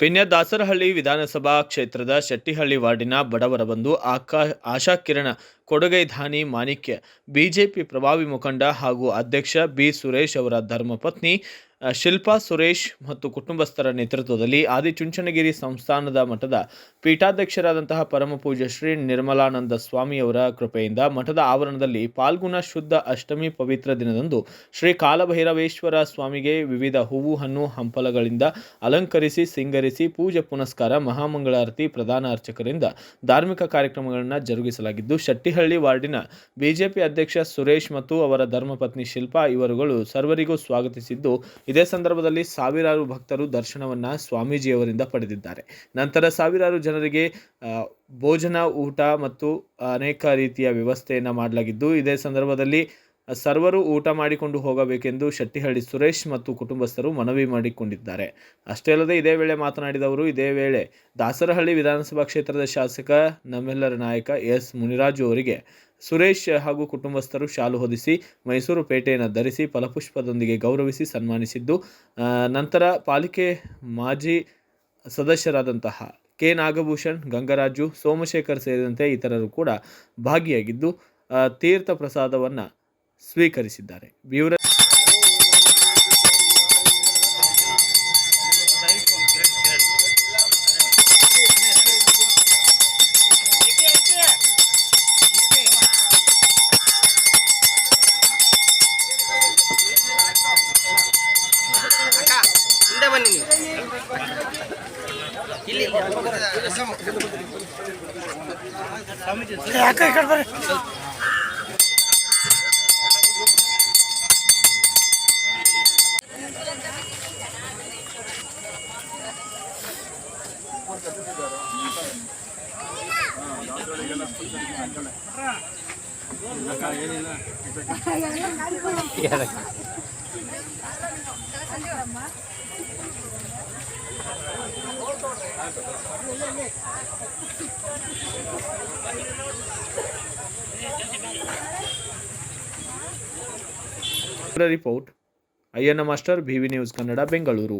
ಪಿನ್ಯ ದಾಸರಹಳ್ಳಿ ವಿಧಾನಸಭಾ ಕ್ಷೇತ್ರದ ಶೆಟ್ಟಿಹಳ್ಳಿ ವಾರ್ಡಿನ ಬಡವರ ಬಂಧು ಆಕಾ ಆಶಾಕಿರಣ ಕೊಡಗೈಧಾನಿ ಮಾಣಿಕ್ಯ, ಬಿಜೆಪಿ ಪ್ರಭಾವಿ ಮುಖಂಡ ಹಾಗೂ ಅಧ್ಯಕ್ಷ ಬಿ ಸುರೇಶ್ ಅವರ ಧರ್ಮಪತ್ನಿ ಶಿಲ್ಪಾ ಸುರೇಶ್ ಮತ್ತು ಕುಟುಂಬಸ್ಥರ ನೇತೃತ್ವದಲ್ಲಿ ಆದಿಚುಂಚನಗಿರಿ ಸಂಸ್ಥಾನದ ಮಠದ ಪೀಠಾಧ್ಯಕ್ಷರಾದಂತಹ ಪರಮ ಪೂಜ್ಯ ಶ್ರೀ ನಿರ್ಮಲಾನಂದ ಸ್ವಾಮಿಯವರ ಕೃಪೆಯಿಂದ ಮಠದ ಆವರಣದಲ್ಲಿ ಪಾಲ್ಗುಣ ಶುದ್ಧ ಅಷ್ಟಮಿ ಪವಿತ್ರ ದಿನದಂದು ಶ್ರೀ ಕಾಲಭೈರವೇಶ್ವರ ಸ್ವಾಮಿಗೆ ವಿವಿಧ ಹೂವು, ಹಣ್ಣು, ಹಂಪಲಗಳಿಂದ ಅಲಂಕರಿಸಿ, ಸಿಂಗರಿಸಿ ಪೂಜೆ ಪುನಸ್ಕಾರ, ಮಹಾಮಂಗಳಾರತಿ ಪ್ರಧಾನ ಅರ್ಚಕರಿಂದ ಧಾರ್ಮಿಕ ಕಾರ್ಯಕ್ರಮಗಳನ್ನು ಜರುಗಿಸಲಾಗಿದ್ದು, ಶೆಟ್ಟಿಹಳ್ಳಿ ವಾರ್ಡಿನ ಬಿಜೆಪಿ ಅಧ್ಯಕ್ಷ ಸುರೇಶ್ ಮತ್ತು ಅವರ ಧರ್ಮಪತ್ನಿ ಶಿಲ್ಪಾ ಇವರುಗಳು ಸರ್ವರಿಗೂ ಸ್ವಾಗತಿಸಿದ್ದು, ಇದೇ ಸಂದರ್ಭದಲ್ಲಿ ಸಾವಿರಾರು ಭಕ್ತರು ದರ್ಶನವನ್ನ ಸ್ವಾಮೀಜಿಯವರಿಂದ ಪಡೆದಿದ್ದಾರೆ. ನಂತರ ಸಾವಿರಾರು ಜನರಿಗೆ ಭೋಜನ, ಊಟ ಮತ್ತು ಅನೇಕ ರೀತಿಯ ವ್ಯವಸ್ಥೆಯನ್ನು ಮಾಡಲಾಗಿದ್ದು, ಇದೇ ಸಂದರ್ಭದಲ್ಲಿ ಸರ್ವರು ಊಟ ಮಾಡಿಕೊಂಡು ಹೋಗಬೇಕೆಂದು ಶೆಟ್ಟಿಹಳ್ಳಿ ಸುರೇಶ್ ಮತ್ತು ಕುಟುಂಬಸ್ಥರು ಮನವಿ ಮಾಡಿಕೊಂಡಿದ್ದಾರೆ. ಅಷ್ಟೇ ಅಲ್ಲದೆ ಇದೇ ವೇಳೆ ಮಾತನಾಡಿದವರು ಇದೇ ವೇಳೆ ದಾಸರಹಳ್ಳಿ ವಿಧಾನಸಭಾ ಕ್ಷೇತ್ರದ ಶಾಸಕ, ನಮ್ಮೆಲ್ಲರ ನಾಯಕ ಎಸ್. ಮುನಿರಾಜು ಅವರಿಗೆ ಸುರೇಶ್ ಹಾಗೂ ಕುಟುಂಬಸ್ಥರು ಶಾಲು ಹೊದಿಸಿ, ಮೈಸೂರು ಪೇಟೆಯನ್ನು ಧರಿಸಿ ಫಲಪುಷ್ಪದೊಂದಿಗೆ ಗೌರವಿಸಿ ಸನ್ಮಾನಿಸಿದ್ದು ನಂತರ ಪಾಲಿಕೆ ಮಾಜಿ ಸದಸ್ಯರಾದಂತಹ ಕೆ. ನಾಗಭೂಷಣ್, ಗಂಗರಾಜು, ಸೋಮಶೇಖರ್ ಸೇರಿದಂತೆ ಇತರರು ಕೂಡ ಭಾಗಿಯಾಗಿದ್ದು ತೀರ್ಥ ಪ್ರಸಾದವನ್ನು ಸ್ವೀಕರಿಸಿದ್ದಾರೆ. ವಿವರ ಇಲ್ಲಿ report Ayyanna master B V news Kannada Bengaluru